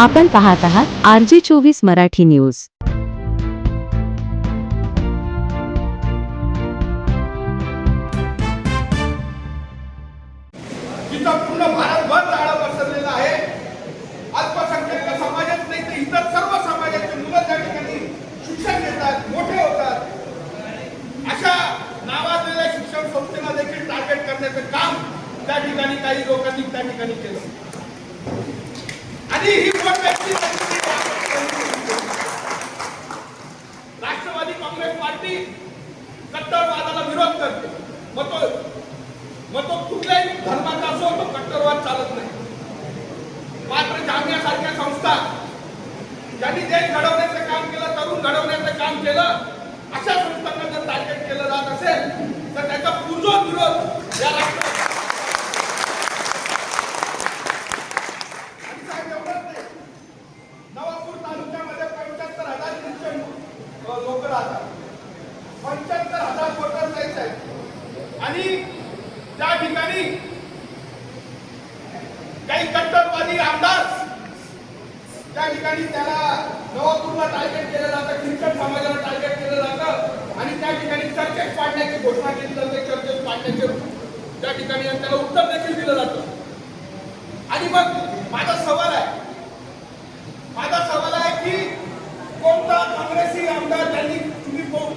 आपण पाहत आहात आर जे चोवीस मराठी न्यूज. शिक्षण संस्थेला देखील टार्गेट करण्याचं काम त्या ठिकाणी काही लोकांनी त्या ठिकाणी केलं. आधी ही कोण व्यक्ती राष्ट्रवादी काँग्रेस पार्टी कट्टरवादाला विरोध करते. मग तो मग तो कुठल्याही धर्माचा असो तो कट्टरवाद चालत नाही. मात्र जामियासारख्या संस्था ज्यांनी देश घडवण्याचं काम केलं तरुण घडवण्याचं काम केलं अशा संस्थांना जर टार्गेट केलं जात असेल तर त्याचा पुरजोर विरोध या राष्ट्र आणि त्या ठिकाणी काही कट्टरवादी आमदार त्या ठिकाणी त्याला नवापूरला टार्गेट केलं जातं ख्रिश्चन समाजाला टार्गेट केलं जातं आणि त्या ठिकाणी चर्चेस पाडण्याची घोषणा केली जाते चर्चेस पाडण्याचे त्या ठिकाणी त्याला उत्तर देखील दिलं जातं. आणि मग माझा सवाल आहे माझा सवाल आहे की कोणता काँग्रेसी आमदार त्यांनी तुम्ही को-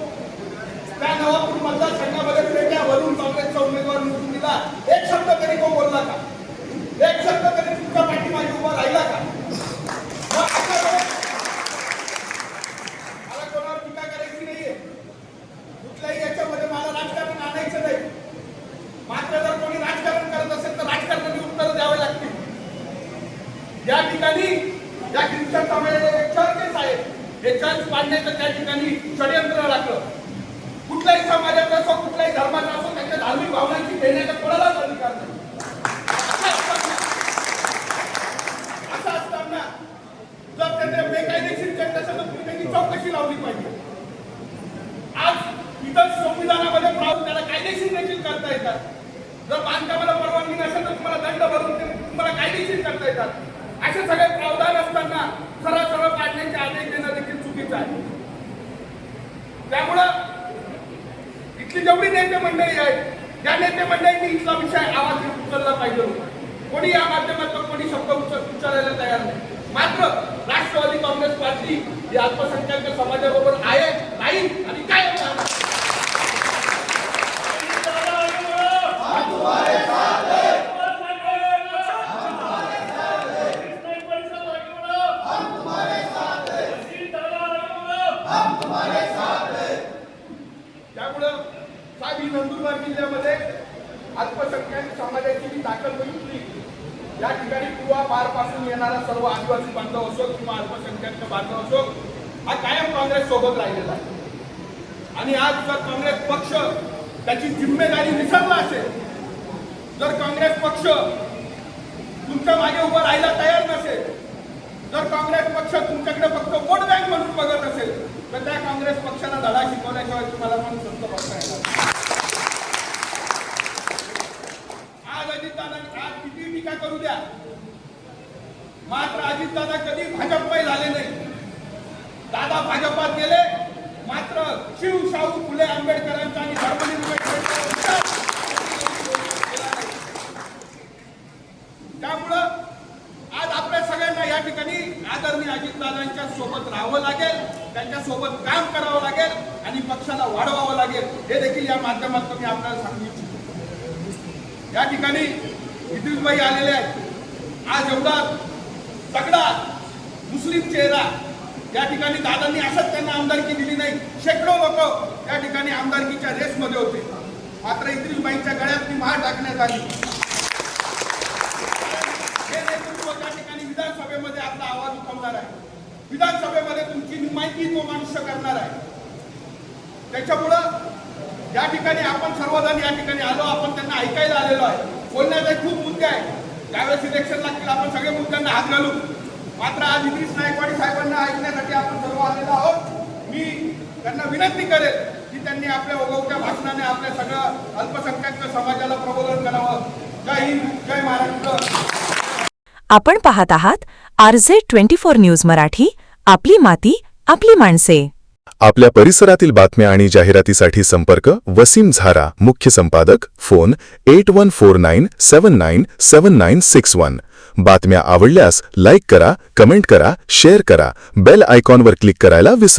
त्या नवापूर मतदारसंघामध्ये पेट्यावरून काँग्रेसचा उमेदवार निवडून दिला एक शब्द तरी तो बोलला का एक शब्द तरी तुमच्या पाठीमागे उभा राहिला का मग अशा वेळेस मला कोणावर टीका करायची नाहीये कुठल्याही याच्यामध्ये मला राजकारण आणायचं नाही मात्र जर कोणी राजकारण करत असेल तर राजकारणाने उत्तर द्यावे लागतील या ठिकाणी या ख्रिश्चन समाजाचे चर्चेस आहेत. हे चर्च पाडण्याचं त्या ठिकाणी षडयंत्र लागलं. कुठल्याही समाजाचा असो कुठल्याही धर्माचा असो त्याच्या धार्मिक भावनांची घेण्याचा कोणालाच अधिकार नाही. असं असताना असं जर त्याने बेकायदेशीर केलं असेल तर तुम्ही त्याची चौकशी लावली पाहिजे. आज इतर संविधानामध्ये प्राव त्याला कायदेशीर देखील करता येतात. जर बांधकामाला परवानगी नसेल तर तुम्हाला दंड भरून ते तुम्हाला कायदेशीर करता येतात. असे सगळे प्रावधान असताना सरळ सरळ काढण्याचे आदेश देणं देखील चुकीचं आहे. त्यामुळं इथली जेवढी नेते मंडळी आहेत या नेते मंडळींनी इथला विषय आवाज उचलला पाहिजे होता. कोणी या माध्यमातून कोणी शब्द उचल- उचलायला तयार नाही. मात्र राष्ट्रवादी काँग्रेस पार्टी ही अल्पसंख्याक समाजाबरोबर आहे नाही आणि काय त्यामुळं साहेब ही नंदुरबार जिल्ह्यामध्ये अल्पसंख्याक समाजाची जी ताकद बघितली या ठिकाणी कुवा पारपासून येणारा सर्व आदिवासी बांधव असो किंवा अल्पसंख्याक बांधव असो हा कायम काँग्रेस सोबत राहिलेला आहे. आणि आज जर काँग्रेस पक्ष त्याची जिम्मेदारी विसरला असेल जर काँग्रेस पक्ष तुमच्या मागे उभं राहायला तयार नसेल जर काँग्रेस पक्ष तुमच्याकडे फक्त वोट बँक म्हणून बघत असेल तर त्या काँग्रेस पक्षाला धडा शिकवल्याशिवाय तुम्हाला पण संत बघता येणार आज अजितदादा आज किती टीका करू द्या. मात्र अजितदादा कधी भाजपमय झाले नाही. दादा भाजपात गेले मात्र शिव शाहू फुले आंबेडकरांचा आणि धर्मनिरपेक्षांचा विचार केला नाही. त्यामुळं आज आपल्या सगळ्यांना या ठिकाणी आदरणीय अजितदादांच्या सोबत राहावं लागेल त्यांच्या सोबत काम करावं लागेल आणि पक्षाला वाढवावं लागेल. हे देखील या माध्यमातून मी आपल्याला सांगू इच्छितो. या ठिकाणी इद्रिसबाई आलेले आहेत. आज एवढा तगडा मुस्लिम चेहरा या ठिकाणी दादांनी असंच त्यांना आमदारकी दिली नाही. शेकडो लोक या ठिकाणी आमदारकीच्या रेसमध्ये होते. मात्र इद्रिसबाईंच्या गळ्यात ती मार टाकण्यात आली हे नेतृत्व त्या ठिकाणी विधानसभेमध्ये आपला आवाज उठवणार आहे विधानसभेमध्ये तुमची तो मनुष्य करणार आहे. त्याच्यामुळं या ठिकाणी आपण सर्वजण या ठिकाणी आलो आपण त्यांना ऐकायला आलेलो आहे. बोलण्याचे खूप मुद्दे आहे. त्यावेळेस इलेक्शन लागतील आपण सगळे मुद्द्यांना हात घालू मात्र आज इद्रिस नायकवाडी साहेबांना ऐकण्यासाठी आपण सर्व आलेलो आहोत. मी त्यांना विनंती करेल की त्यांनी आपल्या ओघवत्या भाषणाने आपल्या सगळं अल्पसंख्याक समाजाला प्रबोधन करावं. जय हिंद जय महाराष्ट्र. आपण पाहत आहात R RJ twenty four news Marathi आपली माती आपली माणसे. आपल्या परिसरातील बातम्या आणि जाहिरातीसाठी संपर्क वसीम झारा मुख्य संपादक phone eight one four nine seven nine seven nine six one. बातम्या आवडल्यास लाईक करा कमेंट करा शेअर करा बेल आयकॉनवर क्लिक करायला विसरू